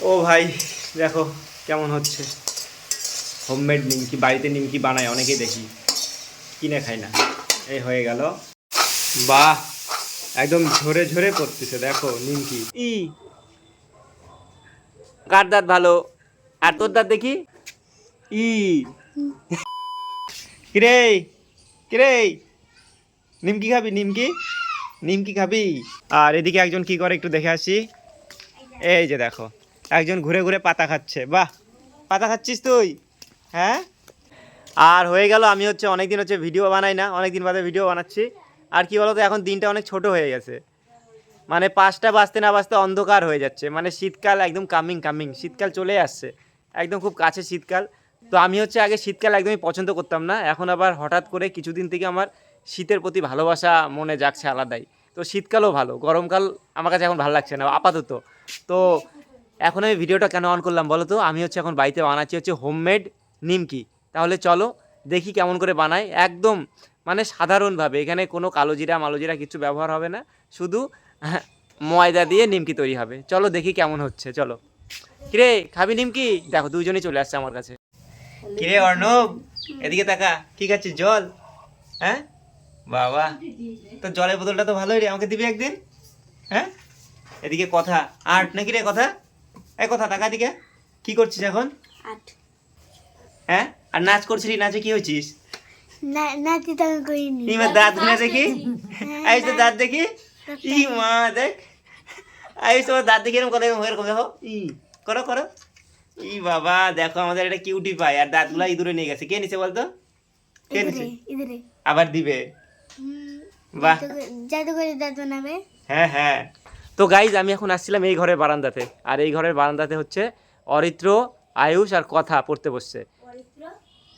ও ভাই, দেখো কেমন হচ্ছে। হোমমেড নিমকি, বাড়িতে নিমকি বানায়, অনেকেই দেখি। কিনে খাই না। এই হয়ে গেল। বাহ, একদম ঝরে ঝরে পড়তেছে, দেখো নিমকি। ই, কার দাঁত ভালো? আর তোর দাঁত দেখি? ই। কিরে কিরে, নিমকি খাবি, নিমকি? নিমকি খাবি? আর এদিকে একজন কি করে একটু দেখে আসি। এই যে দেখো। একজন ঘুরে ঘুরে পাতা খাচ্ছে। বাহ, পাতা খাচ্ছিস তুই? হ্যাঁ? আর হয়ে গেল, আমি হচ্ছে অনেক দিন হচ্ছে ভিডিও বানাই না অনেক দিন বাদে ভিডিও বানাচ্ছি। আর কি বলতো, এখন দিনটা অনেক ছোট হয়ে গেছে। মানে পাঁচটা বাজতে না বাজতে অন্ধকার হয়ে যাচ্ছে। মানে শীতকাল একদম কামিং কামিং শীতকাল চলে আসছে। একদম খুব কাছে শীতকাল। তো আমি হচ্ছে আগে শীতকাল একদমই পছন্দ করতাম না। এখন আবার হঠাৎ করে কিছুদিন থেকে আমার শীতের প্রতি ভালোবাসা মনে যাচ্ছে আলাদাই। তো শীতকালও ভালো, গরমকাল আমার কাছে এখন ভালো লাগছে না, আপাতত। তো এখন আমি ভিডিওটা কেন অন করলাম বলো তো আমি হচ্ছে এখন বাড়িতে বানাচ্ছি হচ্ছে হোমমেড নিমকি। তাহলে চলো দেখি কেমন করে বানাই। একদম মানে সাধারণভাবে এখানে কোনো কালো জিরা মালো জিরা কিছু ব্যবহার হবে না। শুধু ময়দা দিয়ে নিমকি তৈরি হবে। চলো দেখি কেমন হচ্ছে, চলো। কিরে, খাবি নিমকি? দেখো, দুজনেই চলে আসছে আমার কাছে। কিরে অর্ণব, এদিকে তাকা। কি খাচ্ছিস, জল? হ্যাঁ? বাবা তো জলের বোতলটা তো ভালোই রে, আমাকে দিবি একদিন? হ্যাঁ? এদিকে কথা। আট নাকি রে, কথা? এই কথা তাকা দিকে। কি করছিস এখন? আট হ্যাঁ? আর নাচ করছিলি নাচে কি হয়েছিস? না নাতি তো আমি করিনি। ইমা দাঁত গুনে দেখি। আইস তো দাঁত। দেখি। ই মা দেখ। আইস তোমার দাঁত দেখি এরকম করে এরকম দেখো। ই করো করো। ই বাবা দেখো আমাদের এটা কিউটি পাই আর দাঁতগুলো ইঁদুরে নিয়ে গেছে। কে নিছে বলতো? কে নিছে? আবার দিবে। বাহ। জাদু করে দাঁত বানাবে। হ্যাঁ হ্যাঁ। তো গাইজ আমি এখন আসছিলাম এই ঘরের বারান্দাতে। আর এই ঘরের বারান্দাতে হচ্ছে অরিত্র আয়ুষ আর কথা পড়তে বসছে।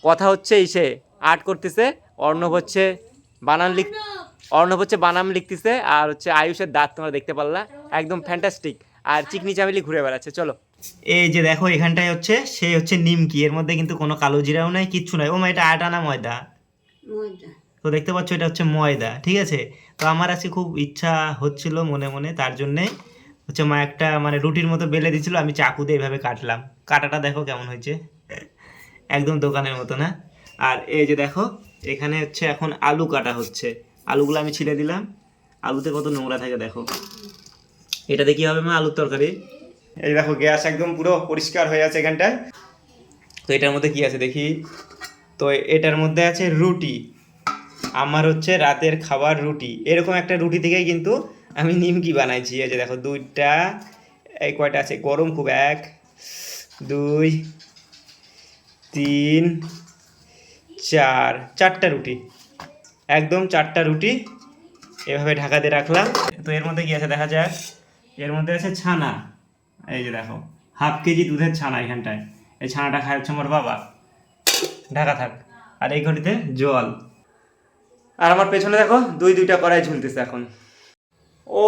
কথা হচ্ছে ইসে আর্ট করতেছে অর্ণব হচ্ছে বানান লিখ অর্ণব হচ্ছে বানাম লিখতেছে আর হচ্ছে আয়ুষের দাঁত তোমরা দেখতে পারলা। একদম ফ্যান্টাস্টিক আর চিকনি চামেলি ঘুরে বেড়াচ্ছে চলো। এই যে দেখো এখানটায় হচ্ছে সেই হচ্ছে নিমকি। এর মধ্যে কিন্তু কোনো কালো জিরাও নাই কিচ্ছু নাই। ও মা এটা আটা না ময়দা। তো দেখতে পাচ্ছ এটা হচ্ছে ময়দা ঠিক আছে? তো আমার আজকে খুব ইচ্ছা হচ্ছিল মনে মনে তার জন্যে হচ্ছে মা একটা মানে রুটির মতো বেলে দিছিল আমি চাকু দিয়ে এভাবে কাটলাম। কাটাটা দেখো কেমন হয়েছে। একদম দোকানের মতো না? আর এই যে দেখো এখানে হচ্ছে এখন আলু কাটা হচ্ছে। আলুগুলো আমি ছিলে দিলাম। আলুতে কত নোংরা থাকে দেখো। এটাতে কি হবে মা আলুর তরকারি? এই দেখো গ্যাস একদম পুরো পরিষ্কার হয়ে আছে এখানটায়। তো এটার মধ্যে কি আছে দেখি? তো এটার মধ্যে আছে রুটি। আমার হচ্ছে রাতের খাবার রুটি। এরকম একটা রুটি থেকেই কিন্তু আমি নিমকি বানাইছি। এই যে দেখো, দুইটা, এই কয়টা আছে? গরম খুব, এক, দুই, তিন, চার, চারটা রুটি। একদম চারটা রুটি এভাবে ঢাকা দিয়ে রাখলাম। তো এর মধ্যে কি আছে? দেখা যাক। এর মধ্যে আছে ছানা। এই যে দেখো, হাফ কেজি দুধের ছানা এখানটায়। এই ছানাটা খায় হচ্ছে আমার বাবা। ঢাকা থাক। আর এই ঘটিতে জল। আর আমার পেছনে দেখো, দুই দুইটা কড়াই ঝুলতেছে এখন। ও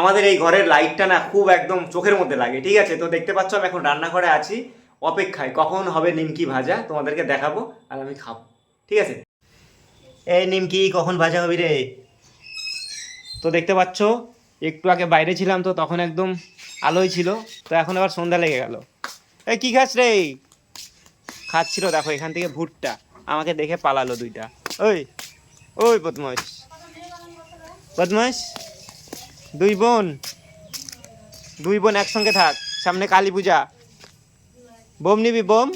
আমাদের এই ঘরের লাইটটা না খুব একদম চোখের মধ্যে লাগে, ঠিক আছে? তো দেখতে পাচ্ছ, আমি এখন রান্নাঘরে আছি, অপেক্ষায়। কখন হবে নিমকি ভাজা, তোমাদেরকে দেখাবো, আর আমি খাব, ঠিক আছে? এই নিমকি, কখন ভাজা হবি রে? তো দেখতে পাচ্ছ, একটু আগে বাইরে ছিলাম তো, তখন একদম আলোই ছিল, তো এখন আবার সন্ধ্যা লেগে গেল। এই, কি খাস রে? খাচ্ছিল, দেখো, এখান থেকে ভুট্টা, আমাকে দেখে পালালো দুইটা। ওই ওই বদমাস বদমাস দুই বোন। দুই বোন একসঙ্গে থাক, সামনে কালী পূজা। বোম নিবি, বোম।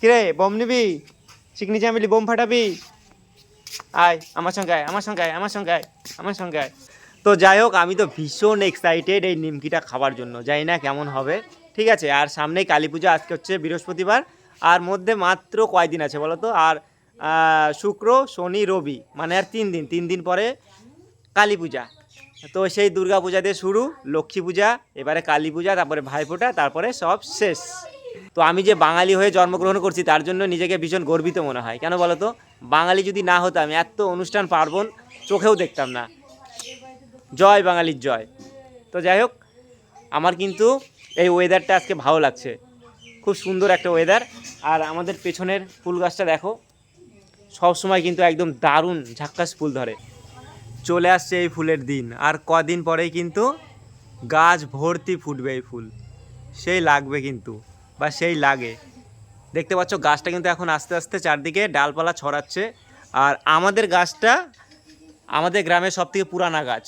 কিরে, বোম নিবি? চিকনি চামেলি বোম ফাটাবি? আয়, আমার সঙ্গে আয়, আমার সঙ্গে আয়, আমার সঙ্গে আয়, আমার সঙ্গে আয়। তো যাই হোক, আমি তো ভীষণ এক্সাইটেড এই নিমকিটা খাবার জন্য। জানি না কেমন হবে। ঠিক আছে, আর সামনেই কালী পূজা, আজকে হচ্ছে বৃহস্পতিবার। আর মধ্যে মাত্র কয়দিন আছে বলো তো আর শুক্র, শনি, রবি মানে আর তিন দিন তিন দিন পরে কালী পূজা। তো সেই দুর্গা পূজা দিয়ে শুরু, লক্ষ্মী পূজা, এবারে কালী পূজা, তারপরে ভাইফোঁটা, তারপরে সব শেষ। তো আমি যে বাঙালি হয়ে জন্মগ্রহণ করছি, তার জন্য নিজেকে ভীষণ গর্বিত মনে হয়। কেন বলো তো? বাঙালি যদি না হতাম এত অনুষ্ঠান পার্বণ চোখেও দেখতাম না। জয় বাঙালির জয়। তো যাই হোক, আমার কিন্তু এই ওয়েদারটা আজকে ভালো লাগছে। খুব সুন্দর একটা ওয়েদার আর আমাদের পেছনের ফুল গাছটা দেখো। সব সময় কিন্তু একদম দারুণ ঝাক্কাস ফুল ধরে। চলে আসছে এই ফুলের দিন, আর কদিন পরেই কিন্তু গাছ ভর্তি ফুটবে এই ফুল। সেই লাগবে কিন্তু, বা সেই লাগে। দেখতে পাচ্ছ, গাছটা কিন্তু এখন আস্তে আস্তে চারদিকে ডালপালা ছড়াচ্ছে, আর আমাদের গাছটা আমাদের গ্রামের সব থেকে পুরানা গাছ।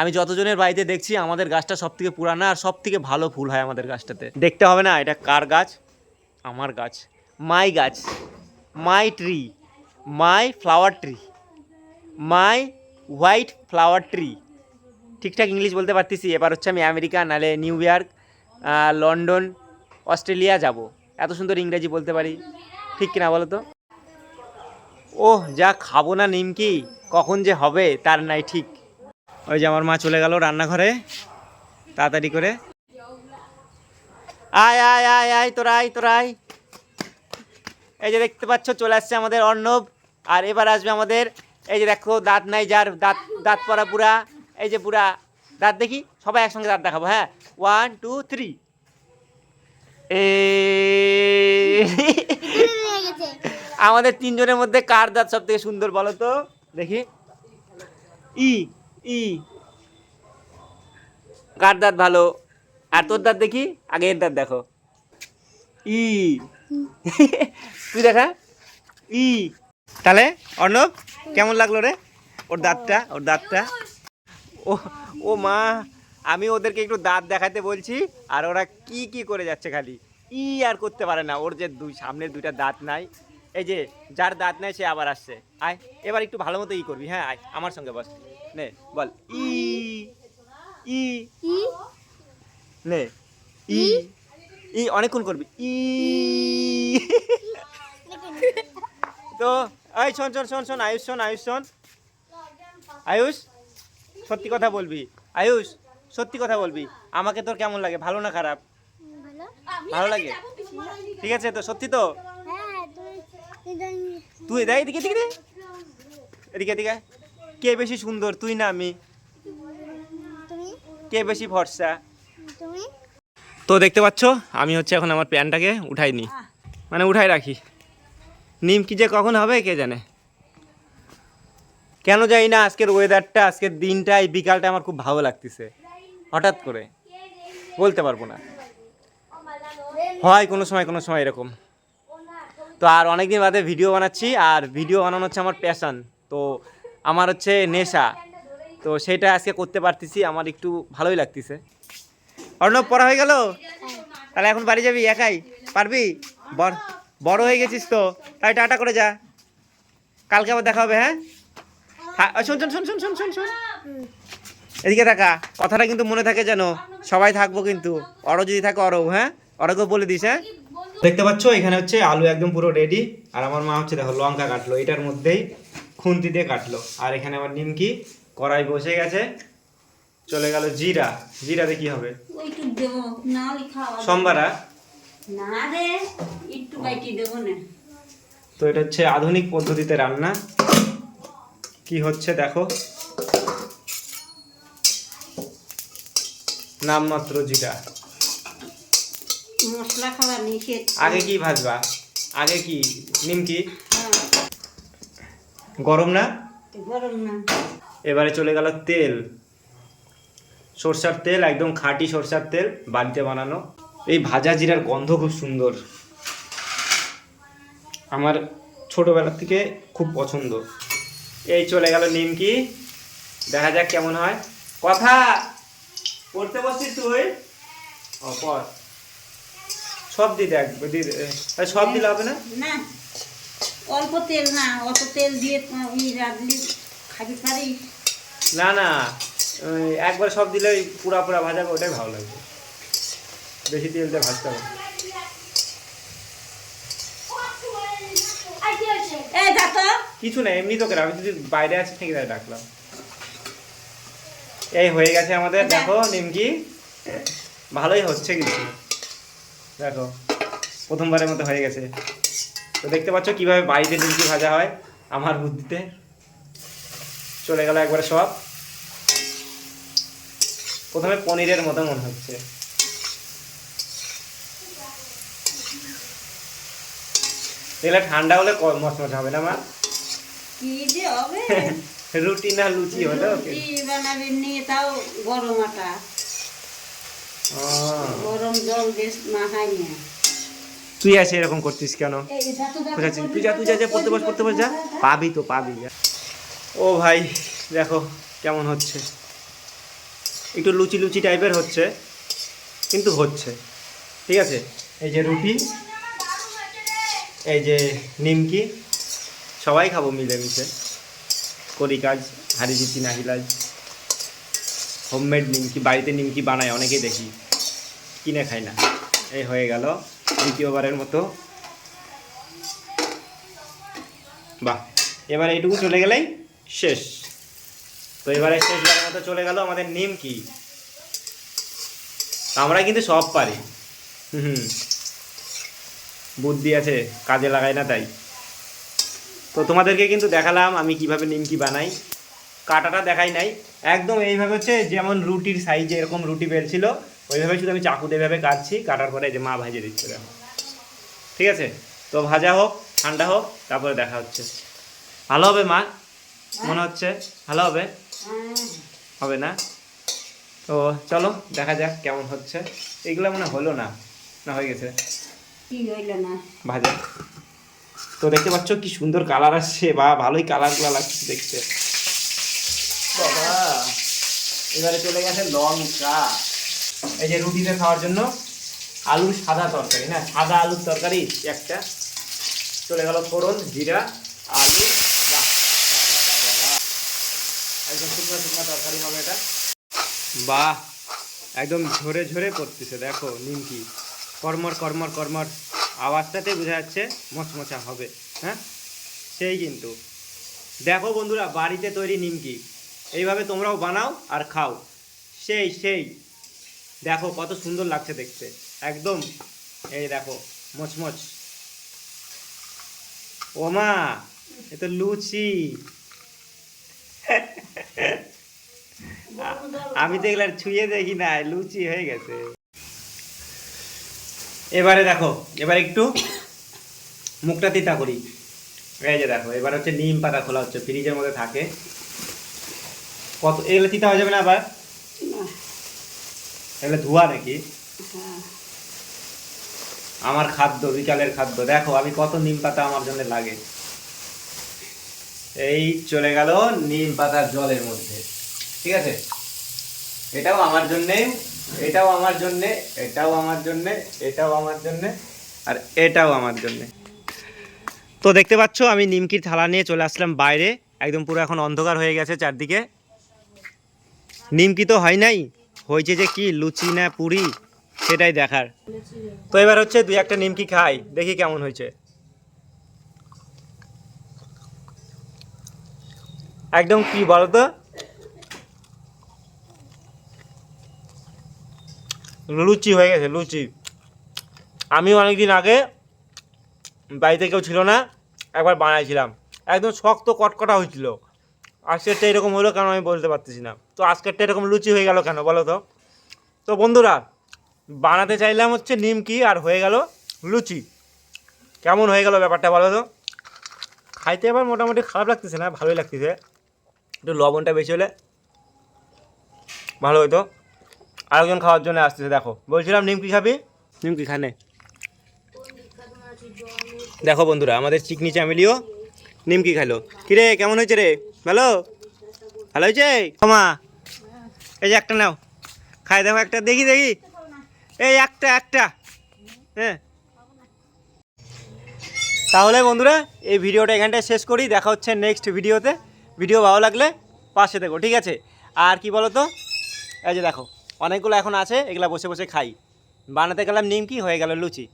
আমি যতজনের বাড়িতে দেখছি, আমাদের গাছটা সব থেকে পুরানা আর সব থেকে ভালো ফুল হয় আমাদের গাছটাতে। দেখতে হবে না, এটা কার গাছ? আমার গাছ, মাই গাছ। My tree my flower tree my white flower tree ঠিকঠাক ইংলিশ বলতে পারতেছি, এবার হচ্ছে আমি আমেরিকা, নালে নিউ ইয়র্ক লন্ডন, অস্ট্রেলিয়া যাব। এত সুন্দর ইংরেজি বলতে পারি। ঠিক কিনা বলো তো? ওহ, যা খাব না নিমকি, কখন যে হবে তার নাই ঠিক। ওই যে আমার মা চলে গেল রান্নাঘরে, তাড়াতাড়ি করে। আয় আয় আয় আয়, তোরা আয় তোরা আয়। এই যে দেখতে পাচ্ছ, চলে আসছে আমাদের অর্ণব, আর এবার আসবে আমাদের, এই যে দেখো, দাঁত নাই, যার দাঁত দাঁত পরা পুরা, এই যে পুরা দাঁত দেখি, সবাই একসঙ্গে দাঁত দেখাবো হ্যাঁ? ওয়ান টু থ্রি এ, আমাদের তিনজনের মধ্যে কার দাঁত সব থেকে সুন্দর বলো তো? দেখি। ই ই। কার দাঁত ভালো? আর তোর দাঁত দেখি? আগে এর দাঁত দেখো। ই। তুই দেখা। ই। তাহলে অর্ণব কেমন লাগল রে? ওর দাঁতটা ওর দাঁতটা। ও ও মা আমি ওদেরকে একটু দাঁত দেখাতে বলছি আর ওরা কি কি করে যাচ্ছে খালি। ই আর করতে পারে না ওর যে দুই সামনের দুইটা দাঁত নাই। এই যে যার দাঁত নাই সে আবার আসছে। আয় এবার একটু ভালো মতো ই করবি হ্যাঁ? আয় আমার সঙ্গে বস। নে বল। ই। ই। ই? নে। ই। ই? অনেকক্ষণ করবি। ই? তো এই শোন শোন শোন শোন আয়ুষ শোন আয়ুষ শোন। আয়ুষ সত্যি কথা বলবি। আয়ুষ সত্যি কথা বলবি। আমাকে তোর কেমন লাগে? ভালো না খারাপ? ভালো। ভালো লাগে? ঠিক আছে তো সত্যি তো? হ্যাঁ তুই দেখ। এদিকে এদিকে দে। এদিকে এদিকে। কে বেশি সুন্দর তুই না আমি? কে বেশি ভরসা তো দেখতে পাচ্ছ আমি হচ্ছে এখন আমার প্যান্টটাকে উঠাই নি মানে উঠাই রাখি। নিম কি যে কখন হবে, কে জানে? কেন জানি না, আজকের ওয়েদারটা আজকের দিনটা, এই বিকালটা আমার খুব ভালো লাগতেছে। হঠাৎ করে, বলতে পারব না। হয় কোনো সময় কোনো সময় এরকম। তো আর অনেকদিন বাদে ভিডিও বানাচ্ছি, আর ভিডিও বানানো হচ্ছে আমার প্যাশান তো আমার হচ্ছে নেশা। তো সেটা আজকে করতে পারতেছি, আমার একটু ভালোই লাগতেছে। অর্ণব, পড়া হয়ে গেল? তাহলে এখন বাড়ি যাবি, একাই? পারবি? বড় বড় হয়ে গেছিস তো। তাই টাটা করে যা। কালকে আবার দেখা হবে হ্যাঁ? থা- শোন শোন শোন শোন শোন শোন শোন। এদিকে থাকা কথাটা কিন্তু মনে থাকে যেন। সবাই থাকব কিন্তু। অর যদি থাকে অরব হ্যাঁ? অরকেও বলে দিস হ্যাঁ? দেখতে পাচ্ছ? এখানে হচ্ছে আলু একদম পুরো রেডি আর আমার মা হচ্ছে দেখো লঙ্কা কাটলো। এটার মধ্যেই খুন্তি দিয়ে কাটলো। আর এখানে আমার নিমকি কড়াই বসে গেছে। চলে গেল জিরা। জিরাতে কি হবে? ওইটুক দেবো। না হলে খাওয়া সোমবারা না রে একটু বাইটি দেবো না। তো এটা হচ্ছে আধুনিক পদ্ধতিতে রান্না। কি হচ্ছে দেখো। নামমাত্র জিরা। মশলা খাওয়া নিষেধ। আগে কি ভাজবা? আগে কি? নিমকি? হ্যাঁ, গরম না? গরম না। এবারে চলে গেল তেল। সরষার তেল একদম খাঁটি সরষার তেল বাড়িতে বানানো। এই ভাজা জিরার গন্ধ খুব সুন্দর। আমার ছোটবেলা থেকে খুব পছন্দ। এই চলে গেল নিমকি। দেখা যাক কেমন হয়। কথা! পড়তে বসছিস তুই? ও পর সব দি দেখ দি দে। সব দিলে হবে না? না। অল্প তেল না অত তেল দিয়ে রাঁধলি খাবি পারিস না না। একবার সব দিলে পুরা পুরা ভাজা ওটাই ভালো লাগবে। বেশি তেল দিয়ে ভাজতে হবে। কিছু না এমনি তোকে আমি যদি বাইরে আছি ঠিক আছে ডাকলাম। এই হয়ে গেছে আমাদের দেখো। নিমকি। ভালোই হচ্ছে কিন্তু। দেখো প্রথমবারের মতো হয়ে গেছে। তো দেখতে পাচ্ছ কীভাবে বাড়িতে নিমকি ভাজা হয় আমার বুদ্ধিতে। চলে গেল একবারে সব। প্রথমে পনিরের মতো মনে হচ্ছে। এগুলো ঠান্ডা হলে মচমচ হবে না মা? কি যে হবে? রুটি না লুচি হলো রুটি বানাবি নিয়ে তাও গরম আটা। ও, গরম জল বেশ না হয় না তুই আছে এরকম করছিস কেন? তুই যা তুই যা যা পড়তে বস পড়তে বস যা। পাবি তো পাবি যা। ও ভাই দেখো কেমন হচ্ছে। একটু লুচি লুচি টাইপের হচ্ছে কিন্তু হচ্ছে। ঠিক আছে? এই যে রুটি এই যে নিমকি, সবাই খাব মিলেমিশে। করি কাজ হারি জিতি নাহিলাজ হোমমেড নিমকি, বাড়িতে নিমকি বানায়, অনেকেই দেখি। কিনে খাই না। এই হয়ে গেল দ্বিতীয়বারের মতো। বাহ, এবার এইটুকু চলে গেলেই শেষ। তো এবারে শেষবারের মতো চলে গেল আমাদের নিমকি। আমরা কিন্তু সব পারি। হুম। বুদ্ধি আছে, কাজে লাগাই না তাই। তো তোমাদেরকে কিন্তু দেখালাম আমি কীভাবে নিমকি বানাই। কাটাটা দেখাই নাই। একদম এইভাবে হচ্ছে যেমন রুটির সাইজে এরকম রুটি বেলছিল ওইভাবে শুধু আমি চাকু এভাবে কাটছি, কাটার পরে যে মা ভাজে দিচ্ছে দেখো। ঠিক আছে? তো ভাজা হোক, ঠান্ডা হোক, তারপরে দেখা হচ্ছে। ভালো হবে মা? মনে হচ্ছে? ভালো হবে? হবে না? তো চলো, দেখা যাক কেমন হচ্ছে। এগুলো মনে হলো না না হয়ে গেছে। ভাজা। তো দেখতে পাচ্ছ কি সুন্দর কালার আসছে, বা ভালোই কালারগুলো লাগছে দেখতে। এবারে চলে গেছে লঙ্কা। এই যে রুটিতে খাওয়ার জন্য আলুর সাদা তরকারি, না? সাদা আলুর তরকারি একটা। চলে গেল ফোড়ন, জিরা, আলু। একদম শুকনো শুকনো তরকারি হবে এটা। বাহ, একদম ঝরে ঝরে পড়তেছে দেখো নিমকি। কর্মর কর্মর কর্মর। আওয়াজটাতে বোঝা যাচ্ছে মচমচা হবে হ্যাঁ? সেই কিন্তু। দেখো বন্ধুরা বাড়িতে তৈরি নিমকি। এইভাবে তোমরাও বানাও আর খাও। সেই সেই। দেখো কত সুন্দর লাগছে দেখতে। একদম এই দেখো মচমচ। ওমা এ তো লুচি। আমি তো এগুলো ছুঁয়ে দেখি না লুচি হয়ে গেছে। এবারে দেখো এবার একটু মুখটা তিতা করি। এই যে দেখো এবার হচ্ছে নিম পাতা খোলা হচ্ছে ফ্রিজের মধ্যে থাকে। কত এগুলো তিতা হয়ে যাবে না আবার? এগুলো ধোয়া নাকি? হ্যাঁ, আমার খাদ্য বিকালের খাদ্য। দেখো আমি কত নিম পাতা আমার জন্য লাগে। এই চলে গেল নিম পাতার জলের মধ্যে। ঠিক আছে? এটাও আমার জন্যে, এটাও আমার জন্যে, এটাও আমার জন্যে, এটাও আমার জন্যে, আর এটাও আমার জন্যে। তো দেখতে পাচ্ছ, আমি নিমকির থালা নিয়ে চলে আসলাম বাইরে। একদম পুরো এখন অন্ধকার হয়ে গেছে চারদিকে। নিমকি তো হয় নাই, হয়েছে যে কি, লুচি না পুরি, সেটাই দেখার। তো এবার হচ্ছে দুই একটা নিমকি খাই, দেখি কেমন হয়েছে। একদম কি বলতো? লুচি হয়ে গেছে, লুচি। আমি অনেকদিন আগে বাড়িতে কেউ ছিল না, একবার বানাইছিলাম। একদম শক্ত কটকটা হয়েছিল। আজকেরটা এরকম হলো কেন আমি বলতে পারতেছি না। তো আজকেরটা এরকম লুচি হয়ে গেল কেন বলো তো? তো বন্ধুরা, বানাতে চাইলাম হচ্ছে নিমকি আর হয়ে গেল লুচি। কেমন হয়ে গেল ব্যাপারটা বলো তো? খাইতে এবার মোটামুটি খারাপ লাগতেছে না, ভালোই লাগতেছে। একটু লবণটা বেশি হলে ভালো হতো আরেকজন খাওয়ার জন্য আসতেছে, দেখো। বলছিলাম নিমকি খাবি? নিমকি খানে? দেখো বন্ধুরা, আমাদের চিকনি চামেলিও নিমকি খাইলো। কিরে, কেমন হয়েছে রে? ভালো? ভালো হয়েছে? ক্ষমা এই যে একটা নাও। খাই, দেখো একটা, দেখি দেখি। এই একটা একটা। হ্যাঁ তাহলে বন্ধুরা, এই ভিডিওটা এখানটায় শেষ করি। দেখা হচ্ছে নেক্সট ভিডিওতে ভিডিও ভালো লাগলে পাশে দেখো, ঠিক আছে? আর কি বলো তো এই যে দেখো। অনেকগুলো এখন আছে, এগুলো বসে বসে খাই। বানাতে গেলাম নিমকি হয়ে গেল লুচি।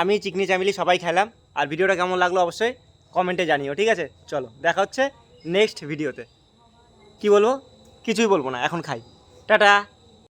আমি চিকনি চামিলি সবাই খেলাম। আর ভিডিওটা কেমন লাগল অবশ্যই কমেন্টে জানিও, ঠিক আছে? চলো, দেখা হচ্ছে নেক্সট ভিডিওতে কি বলব? কিছুই বলব না, এখন খাই। টাটা!